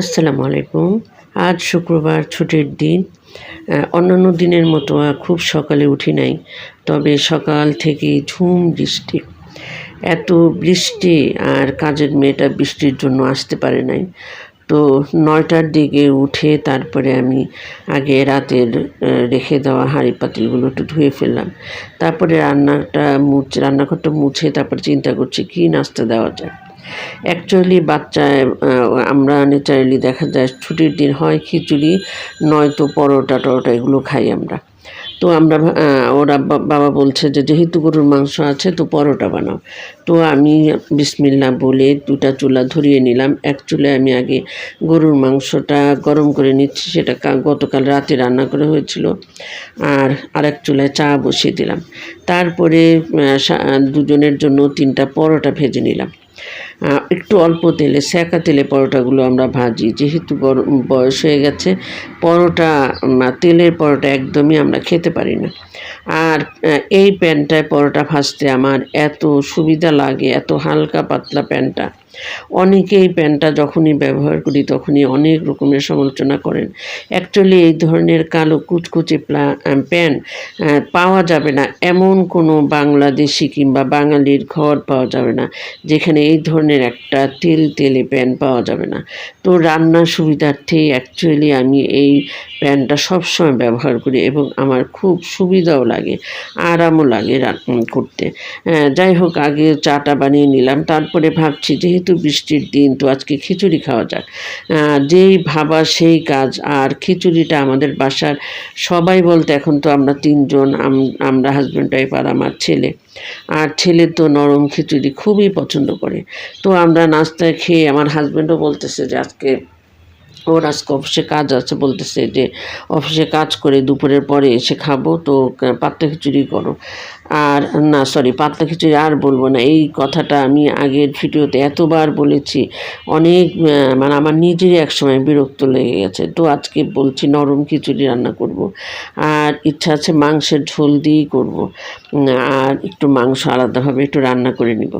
আসসালামু আলাইকুম। আজ শুক্রবার ছুটির দিন। অন্যান্য দিনের মতো খুব সকালে উঠি নাই, তবে সকাল থেকে ঝুম বৃষ্টি। এত বৃষ্টি আর কাজের মেয়েটা বৃষ্টির জন্য আসতে পারে নাই। তো নয়টার দিকে উঠে তারপরে আমি আগে রাতের রেখে দেওয়া হাঁড়ি পাতিলগুলো একটু ধুয়ে ফেললাম। তারপরে রান্নাটা মুছে, রান্নাঘরটা মুছে তারপরে চিন্তা করছি কী নাস্তা দেওয়া যায়। অ্যাকচুয়ালি বাচ্চায় আমরা ন্যাচারালি দেখা যায় ছুটির দিন হয় খিচুড়ি, নয়তো পরোটা টরোটা এগুলো খাই আমরা। তো আমরা ওরা বাবা বলছে যে যেহেতু গরুর মাংস আছে তো পরোটা বানাও। তো আমি বিসমিল্লা বলে দুটা চুলা ধরিয়ে নিলাম। এক চুলায় আমি আগে গরুর মাংসটা গরম করে নিচ্ছি, সেটা গতকাল রাতে রান্না করে হয়েছিল। আর আরেক চুলায় চা বসিয়ে দিলাম। তারপরে দুজনের জন্য তিনটা পরোটা ভেজে নিলাম। একটু অল্প তেলে স্যাকা তেলে পরোটাগুলো আমরা ভাজি। যেহেতু বয়স হয়ে গেছে, পরোটা তেলের পরোটা একদমই আমরা খেতে পারি না। আর এই প্যানটায় পরোটা ভাজতে আমার এত সুবিধা লাগে, এত হালকা পাতলা প্যানটা। অনেকে এই প্যানটা যখনই ব্যবহার করি তখনই অনেক রকমের সমালোচনা করেন। অ্যাকচুয়ালি এই ধরনের কালো কুচকুচে আহ, পাওয়া যাবে না। এমন কোনো বাংলাদেশি কিংবা বাঙালির ঘর পাওয়া যাবে না যেখানে এই ধরনের একটা তেল তেলে প্যান্ট পাওয়া যাবে না। তো রান্নার সুবিধার্থে অ্যাকচুয়ালি আমি এই প্যানটা সবসময় ব্যবহার করি এবং আমার খুব সুবিধাও লাগে আরামও লাগে করতে। যাই হোক আগে চাটা বানিয়ে নিলাম তারপরে ভাবছি যেহেতু বৃষ্টির দিন, তো আজকে খিচুড়ি খাওয়া যাক। যেই ভাবা সেই কাজ, আর খিচুড়িটা আমাদের বাসার সবাই বলতে এখন তো আমরা তিনজন, আম- আমরা হাজব্যান্ড ওয়াইফ আর আমার ছেলে। আর ছেলে তো নরম খিচুড়ি খুবই পছন্দ করে। তো আমরা নাস্তায় খেয়ে আমার হাজব্যান্ডও বলতেছে যে আজকে ওর আজকে অফিসে কাজ আছে, বলতেছে যে অফিসে কাজ করে দুপুরের পরে এসে খাব, তো পাতলা খিচুড়ি করো। আর, না সরি পাতলা খিচুড়ি আর বলব না। এই কথাটা আমি আগের ভিডিওতে এতবার বলেছি। অনেক মানে আমার নিজেরই একসময় বিরক্ত লেগে গেছে। তো আজকে বলছি নরম খিচুড়ি রান্না করব। আর ইচ্ছা আছে মাংসের ঝোল দিয়েই করব। আর একটু মাংস আলাদাভাবে একটু রান্না করে নিব।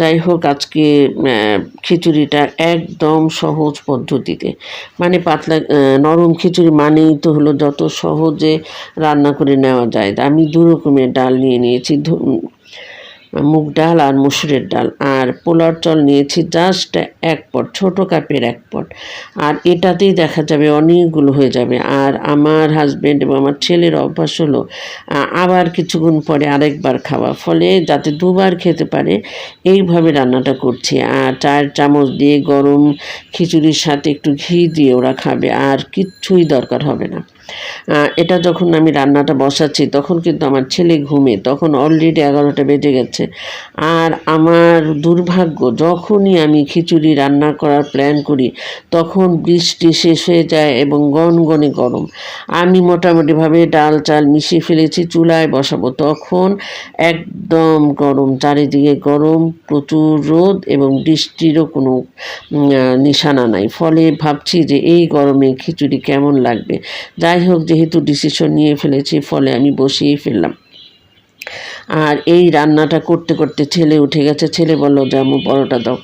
যাই হোক, আজকে খিচুড়িটা একদম সহজ পদ্ধতিতে। মানে পাতলা নরম খিচুড়ি মানেই তো হলো যত সহজে রান্না করে নেওয়া যায়। আমি দু রকমের ডাল নিয়ে নিয়েছি মুগ ডাল আর মুসুরের ডাল। আর পোলার চল নিয়েছি জাস্ট এক পট, ছোটো কাপের এক পট। আর এটাতেই দেখা যাবে অনেকগুলো হয়ে যাবে। আর আমার হাজব্যান্ড এবং আমার ছেলের অভ্যাস হলো আবার কিছুক্ষণ পরে আরেকবার খাওয়া। ফলে যাতে দুবার খেতে পারে, এইভাবে রান্নাটা করছি। আর চার চামচ দিয়ে গরম খিচুড়ির সাথে একটু ঘি দিয়ে ওরা খাবে। আর কিচ্ছুই দরকার হবে না। এটা যখন আমি রান্নাটা বসাচ্ছি, তখন কিন্তু আমার ছেলে ঘুমে তখন অলরেডি এগারোটা বেজে গেছে। আর আমার দুর্ভাগ্য, যখনই আমি খিচুড়ি রান্না করার প্ল্যান করি, তখন বৃষ্টি শেষ হয়ে যায় এবং গনগনে গরম। আমি মোটামুটিভাবে ডাল চাল মিশিয়ে ফেলেছি, চুলায় বসাবো। তখন একদম গরম, চারিদিকে গরম, প্রচুর রোদ এবং বৃষ্টিরও কোনো নিশানা নাই। ফলে ভাবছি যে এই গরমে খিচুড়ি কেমন লাগবে? যাই হোক যেহেতু ডিসিশন নিয়ে ফেলেছি ফলে আমি বসিয়েই ফেললাম। আর এই রান্নাটা করতে করতে ছেলে উঠে গেছে। ছেলে বলল যে আমি পরোটা দাও।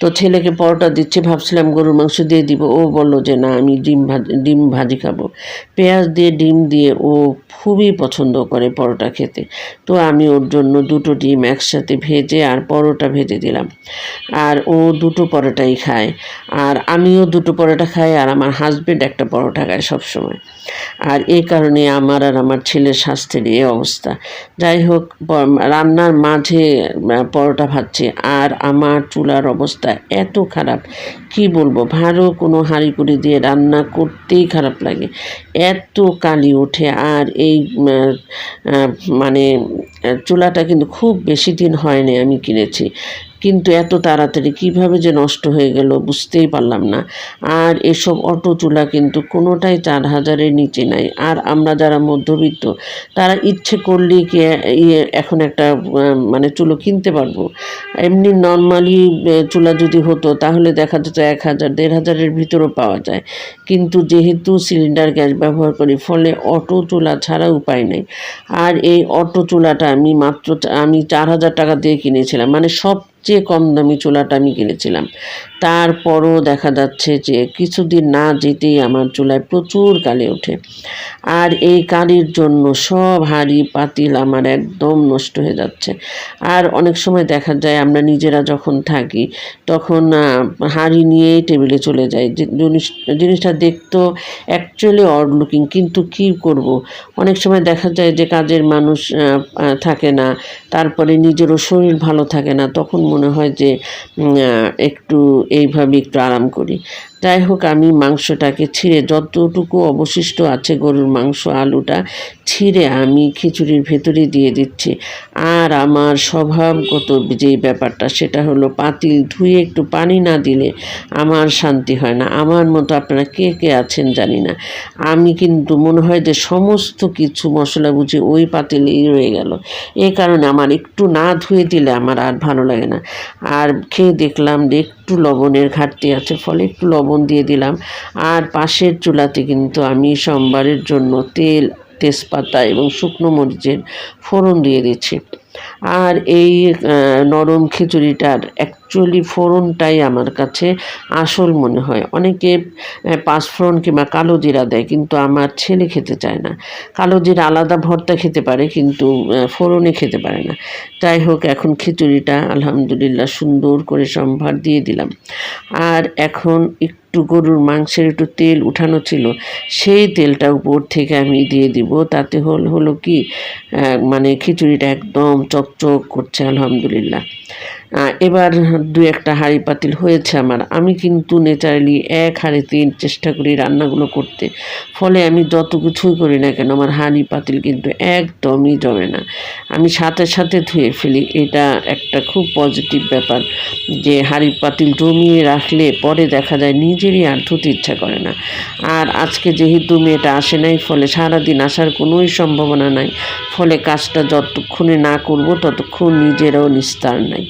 তো ছেলেকে পরোটা দিচ্ছে, ভাবছিলাম গরুর মাংস দিয়ে দিব। ও বলল যে, না, আমি ডিম ভাজি ডিম ভাজি খাব। পেঁয়াজ দিয়ে, ডিম দিয়ে ও খুবই পছন্দ করে পরোটা খেতে। তো আমি ওর জন্য দুটো ডিম একসাথে ভেজে আর পরোটা ভেজে দিলাম। আর ও দুটো পরোটাই খায়। আর আমিও দুটো পরোটা খাই আর আমার হাজবেন্ড একটা পরোটা খায় সবসময়। আর এই কারণে আমার আর আমার ছেলের স্বাস্থ্যের এই অবস্থা। যাই হোক রান্নার মাঝে পরোটা ভাজছে। আর আমার চুলার অবস্থা এত খারাপ। কি বলব? ভালো কোনো হাঁড়ি কুড়ি দিয়ে রান্না করতেই খারাপ লাগে। এত কালি ওঠে। আর এই মানে চুলাটা কিন্তু খুব বেশি দিন হয়নি আমি কিনেছি। কিন্তু এত তাড়াতাড়ি কীভাবে যে নষ্ট হয়ে গেল বুঝতেই পারলাম না। আর এসব অটো চুলা কিন্তু কোনোটাই চার হাজারের নিচে নাই। আর আমরা যারা মধ্যবিত্ত, তারা ইচ্ছে করলেই কি ইয়ে এখন একটা মানে চুলো কিনতে পারব। এমনি নর্মালি চুলা যদি হতো, তাহলে দেখা যেত এক হাজার, দেড় হাজারের ভিতরও পাওয়া যায়। কিন্তু যেহেতু সিলিন্ডার গ্যাস ব্যবহার করি, ফলে অটো চুলা ছাড়া উপায় নেই। আর এই অটো চুলাটা আমি মাত্র আমি চার হাজার টাকা দিয়ে কিনেছিলাম। মানে সব সবচেয়ে কম দামি চুলাটা আমি কিনেছিলাম। তারপরও দেখা যাচ্ছে যে কিছুদিন না যেতেই আমার চুলায় প্রচুর কালি ওঠে। আর এই কালির জন্য সব হাঁড়ি, পাতিল আমার একদম নষ্ট হয়ে যাচ্ছে। আর অনেক সময় দেখা যায় আমরা নিজেরা যখন থাকি, তখন হাঁড়ি নিয়েই টেবিলে চলে যাই। জিনিস, জিনিসটা দেখতো অ্যাকচুয়ালি অড লুকিং কিন্তু কি করব? অনেক সময় দেখা যায় যে কাজের মানুষ থাকে না, তারপরে নিজেরও শরীর ভালো থাকে না, তখন মনে হয় যে একটু এইভাবে একটু আরাম করি। যাই হোক, আমি মাংসটাকে ছিঁড়ে, যতটুকু অবশিষ্ট আছে গরুর মাংস, আলুটা ছিঁড়ে আমি খিচুড়ির ভেতরে দিয়ে দিচ্ছি। আর আমার স্বভাবগত যে ব্যাপারটা, সেটা হলো পাতিল ধুয়ে একটু পানি না দিলে আমার শান্তি হয় না। আমার মতো আপনারা কে কে আছেন জানি না। আমি কিন্তু মনে হয় যে সমস্ত কিছু মশলা বুঝি ওই পাতিলেই রয়ে গেল। এ কারণে আমার একটু না ধুয়ে দিলে আমার আর ভালো লাগে না। আর খেয়ে দেখলাম যে একটু লবণের ঘাটতি আছে, ফলে একটু লবণ দিয়ে দিলাম। আর পাশের চুলাতে কিন্তু আমি সোমবারের জন্য তেল, তেজপাতা এবং শুকনো মরিচের ফোড়ন দিয়ে দিচ্ছি। আর এই নরম খিচুড়িটার অ্যাকচুয়ালি ফোড়নটাই আমার কাছে আসল মনে হয়। অনেকে পাঁচফোড়ন কিংবা কালো জিরা দেয়, কিন্তু আমার ছেলে খেতে চায় না। কালো জিরা আলাদা ভর্তা খেতে পারে, কিন্তু ফোড়নে খেতে পারে না। যাই হোক, এখন খিচুড়িটা আলহামদুলিল্লাহ সুন্দর করে সম্ভার দিয়ে দিলাম। আর এখন একটু গরুর মাংসের একটু তেল উঠানো ছিল, সেই তেলটা উপর থেকে আমি দিয়ে দিব। তাতে হল, হলো কি মানে খিচুড়িটা একদম চকচক করছে আলহামদুলিল্লাহ। এবার দু একটা হাঁড়ি পাতিল হয়েছে আমার। আমি কিন্তু নেচারালি এক হাঁড়িতেই চেষ্টা করি রান্নাগুলো করতে। ফলে আমি যত কিছুই করি না কেন আমার হাঁড়ি পাতিল কিন্তু একদমই জমে না। আমি সাথে সাথে ধুয়ে ফেলি। এটা একটা খুব পজিটিভ ব্যাপার যে হাঁড়ি পাতিল জমিয়ে রাখলে পরে দেখা যায় নিজেরই আর ধুতে ইচ্ছা করে না। আর আজকে যেহেতু মেয়েটা আসে নাই, ফলে সারাদিন আসার কোনোই সম্ভাবনা নাই। ফলে কাজটা যতক্ষণে না করব ততক্ষণ নিজেরও নিস্তার নাই।